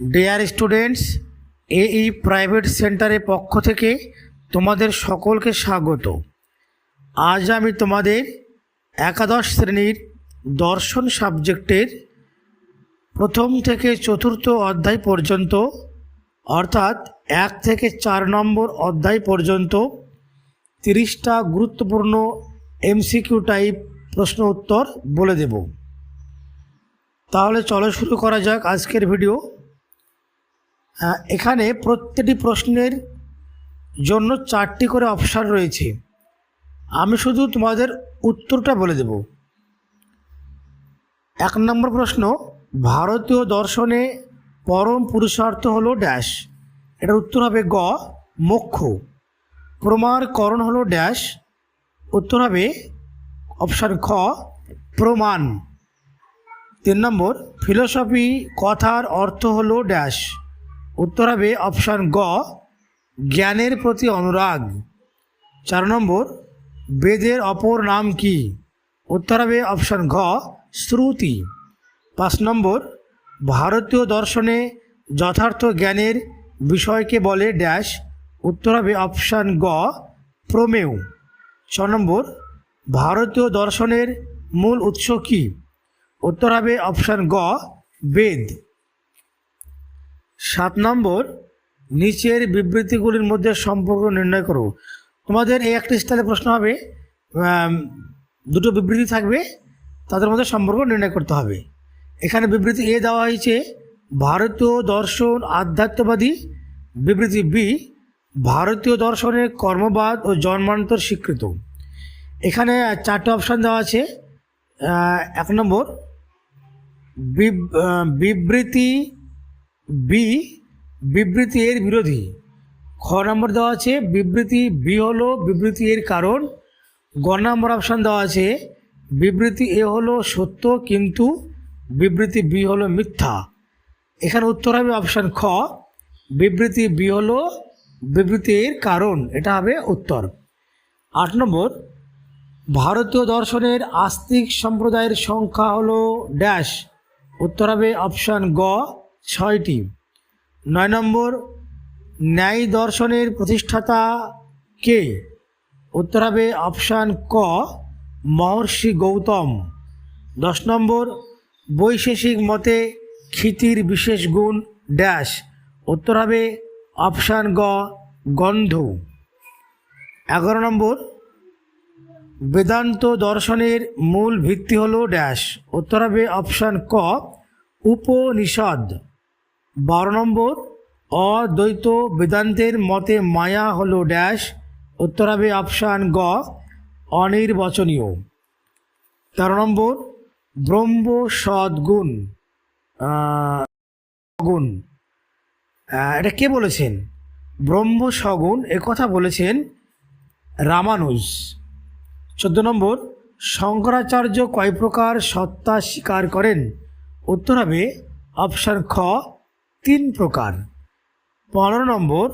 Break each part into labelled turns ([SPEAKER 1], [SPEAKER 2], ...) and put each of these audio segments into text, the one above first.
[SPEAKER 1] Dear students এই private সেন্টারের পক্ষ থেকে তোমাদের সকলকে স্বাগত। আজ আমি তোমাদের একাদশ শ্রেণির দর্শন সাবজেক্টের প্রথম থেকে চতুর্থ অধ্যায় পর্যন্ত, অর্থাৎ এক থেকে চার নম্বর অধ্যায় পর্যন্ত তিরিশটা গুরুত্বপূর্ণ এমসিকিউ টাইপ প্রশ্ন উত্তর বলে দেব। তাহলে চলো শুরু করা যাক আজকের ভিডিও। এখানে প্রত্যেকটি প্রশ্নের জন্য চারটি করে অপশান রয়েছে। আমি শুধু তোমাদের উত্তরটা বলে দেব। এক নম্বর প্রশ্ন, ভারতীয় দর্শনে পরম পুরুষার্থ হলো ড্যাশ। এটার উত্তর হবে গ, মোক্ষ। প্রমাণকরণ হলো ড্যাশ। উত্তর হবে অপশান খ, প্রমাণ। তিন নম্বর, ফিলোসফি কথার অর্থ হলো ড্যাশ। উত্তর হবে অপশান গ, জ্ঞানের প্রতি অনুরাগ। চার নম্বর, বেদের অপর নাম কি? উত্তর হবে অপশান ঘ, শ্রুতি। পাঁচ নম্বর, ভারতীয় দর্শনে যথার্থ জ্ঞানের বিষয়কে বলে ড্যাশ। উত্তর হবে অপশান গ, প্রমেয়। ছ নম্বর, ভারতীয় দর্শনের মূল উৎস কী? উত্তর হবে অপশান গ, বেদ। সাত নম্বর, নিচের বিবৃতিগুলির মধ্যে সম্পর্ক নির্ণয় করো। তোমাদের এই একটি স্টাইলে প্রশ্ন হবে দুটো বিবৃতি থাকবে, তাদের মধ্যে সম্পর্ক নির্ণয় করতে হবে। এখানে বিবৃতি এ দেওয়া হয়েছে, ভারতীয় দর্শন আধ্যাত্মবাদী। বিবৃতি বি, ভারতীয় দর্শনের কর্মবাদ ও জন্মান্তর স্বীকৃত। এখানে চারটে অপশান দেওয়া আছে এক নম্বর, বিব- বিবৃতি বি, বিবৃতি এর বিরোধী। খ নম্বর দেওয়া আছে, বিবৃতি বি হলো বিবৃতি এর কারণ। গ নম্বর অপশান দেওয়া আছে, বিবৃতি এ হলো সত্য কিন্তু বিবৃতি বি হলো মিথ্যা। এখানে উত্তর হবে অপশান খ, বিবৃতি বি হলো বিবৃতি এর কারণ, এটা হবে উত্তর। আট নম্বর, ভারতীয় দর্শনের আস্তিক সম্প্রদায়ের সংখ্যা হলো ড্যাশ। উত্তর হবে অপশান গ ছয়টি নয় নম্বর, ন্যায় দর্শনের প্রতিষ্ঠাতা কে? উত্তর হবে অপশান ক, মহর্ষি গৌতম। দশ নম্বর, বৈশেষিক মতে ক্ষিতির বিশেষ গুণ ড্যাশ। উত্তর হবে অপশান গ, গন্ধ। এগারো নম্বর, বেদান্ত দর্শনের মূল ভিত্তি হল ড্যাশ। উত্তর হবে অপশান ক, উপনিষদ। বারো নম্বর, অদ্বৈত বেদান্তের মতে মায়া হল ড্যাশ উত্তর হবে অপশান গ, অনির্বাচনীয়। তেরো নম্বর, ব্রহ্ম সদ্গুণ গুণ। এটা কে বলেছেন? ব্রহ্ম সগুণ কথা বলেছেন রামানুজ। চোদ্দ নম্বর, শঙ্করাচার্য কয় প্রকার সত্তা স্বীকার করেন? উত্তর হবে অপশান খ তিন প্রকার। পনেরো নম্বর,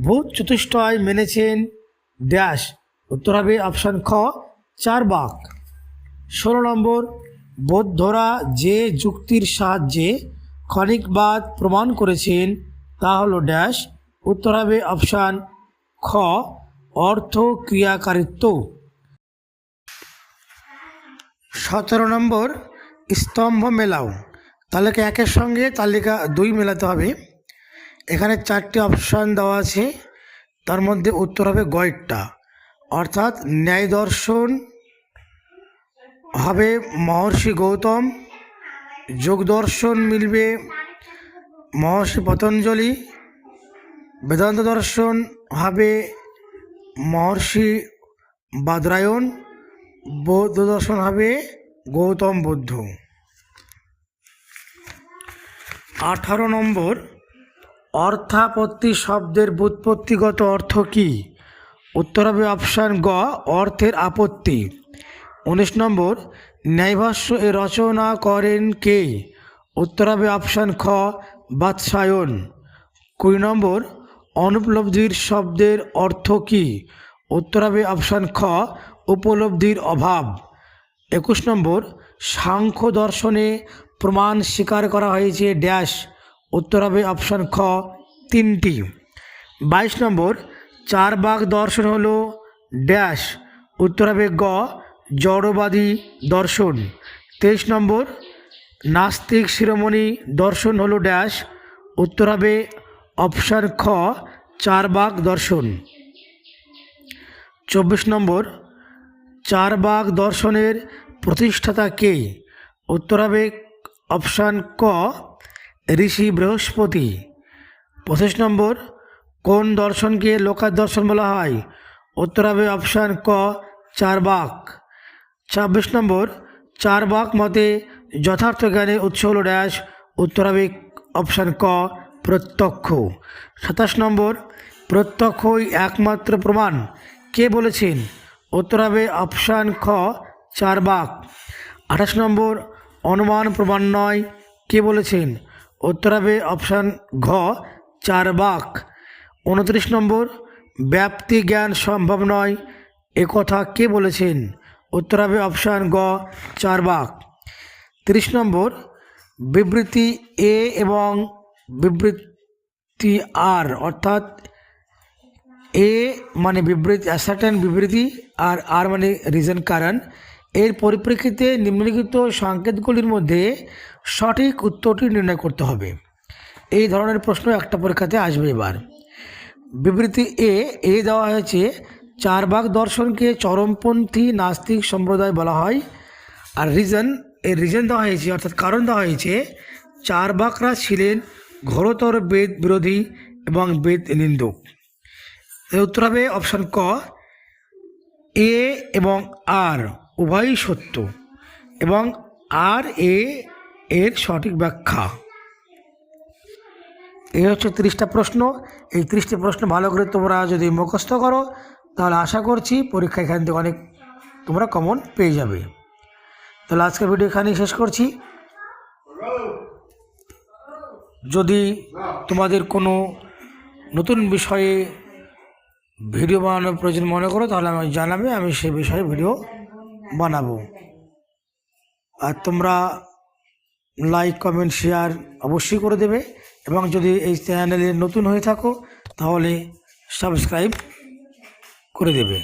[SPEAKER 1] ভূত চতুষ্টয় মেনেছেন, ড্যাশ, উত্তর হবে অপশান খ, চার বাক। ষোলো নম্বর বৌদ্ধরা যে যুক্তির সাহায্যে ক্ষণিকবাদ প্রমাণ করেছেন, তা হলো ড্যাশ, উত্তর হবে অপশান খ, অর্থ ক্রিয়াকারিত্ব। সতেরো নম্বর, স্তম্ভ মেলাও। তালিকা একের সঙ্গে তালিকা দুই মেলাতে হবে। এখানে চারটি অপশান দেওয়া আছে। তার মধ্যে উত্তর হবে গয়েরটা অর্থাৎ ন্যায় দর্শন হবে মহর্ষি গৌতম। যোগ দর্শন মিলবে মহর্ষি পতঞ্জলি। বেদান্ত দর্শন হবে মহর্ষি বাদরায়ণ। বৌদ্ধ দর্শন হবে গৌতম বুদ্ধ। আঠারো নম্বর, অর্থাপত্তি শব্দের বুৎপত্তিগত অর্থ কী? উত্তর হবে অপশান গ, অর্থের আপত্তি। উনিশ নম্বর, ন্যায়ভাষ্য এ রচনা করেন কে? উত্তর হবে অপশান খ, বাৎসায়ন। কুড়ি নম্বর, অনুপলব্ধির শব্দের অর্থ কী? উত্তর হবে অপশান খ, উপলব্ধির অভাব। একুশ নম্বর, সাংখ্য দর্শনে প্রমাণ স্বীকার করা হয়েছে ড্যাশ। উত্তর হবে অপশান খ, তিনটি। বাইশ নম্বর, চার বাঘ দর্শন হল ড্যাশ। উত্তর হবে গ, জড়বাদী দর্শন। তেইশ নম্বর, নাস্তিক শিরোমণি দর্শন হলো ড্যাশ। উত্তর হবে অপশান খ, চার বাঘ দর্শন। চব্বিশ নম্বর চারবাগ দর্শনের প্রতিষ্ঠাতা কে? উত্তর হবে অপশান ক, ঋষি বৃহস্পতি। পঁচিশ নম্বর, কোন দর্শনকে লোকার দর্শন বলা হয়? উত্তর হবে অপশান ক, চারবাক। ছাব্বিশ নম্বর, চারবাক মতে যথার্থ জ্ঞানের উৎস হল ড্যাশ। উত্তর হবে অপশান ক, প্রত্যক্ষ। সাতাশ নম্বর, প্রত্যক্ষই একমাত্র প্রমাণ। কে বলেছেন? উত্তর হবে অপশান খ, চারবাক। আঠাশ নম্বর অনুমান প্রমাণ নয়। কে বলেছেন? উত্তর হবে অপশান ঘ, চারবাক। উনত্রিশ নম্বর, ব্যাপ্তি জ্ঞান সম্ভব নয়। একথা কে বলেছেন? উত্তর হবে অপশান গ, চারবাক। তিরিশ নম্বর, বিবৃতি এ এবং বিবৃতি আর, অর্থাৎ এ মানে বিবৃতি অ্যাসার্টেন বিবৃতি আর আর মানে রিজন কারণ। এর পরিপ্রেক্ষিতে নিম্নলিখিত সংকেতগুলির মধ্যে সঠিক উত্তরটি নির্ণয় করতে হবে। এই ধরনের প্রশ্ন একটা পরীক্ষাতে আসবে এবার। বিবৃতি এ এ দেওয়া হয়েছে চারবাগ দর্শনকে চরমপন্থী, নাস্তিক সম্প্রদায় বলা হয়। আর রিজন এর রিজন দেওয়া হয়েছে, অর্থাৎ কারণ দেওয়া হয়েছে চারবাকরা ছিলেন ঘোরতর বেদ বিরোধী এবং বেদ নিন্দুক। এর উত্তর হবে অপশান ক, এ এবং আর। উভয়ই সত্য এবং আর এ এর সঠিক ব্যাখ্যা। এই হচ্ছে তিরিশটা প্রশ্ন। এই তিরিশটি প্রশ্ন ভালো করে তোমরা যদি মুখস্থ করো, তাহলে আশা করছি পরীক্ষা এখান থেকে অনেক তোমরা কমন পেয়ে যাবে। তাহলে আজকের ভিডিও এখানেই শেষ করছি। যদি তোমাদের কোনো নতুন বিষয়ে ভিডিও বানানোর প্রয়োজন মনে করো, তাহলে আমাকে জানাবে, আমি সে বিষয়ে ভিডিও বানাবো। আর তোমরা লাইক কমেন্ট শেয়ার অবশ্যই করে দেবে এবং যদি এই চ্যানেলে নতুন হয়ে থাকো তাহলে সাবস্ক্রাইব করে দেবে।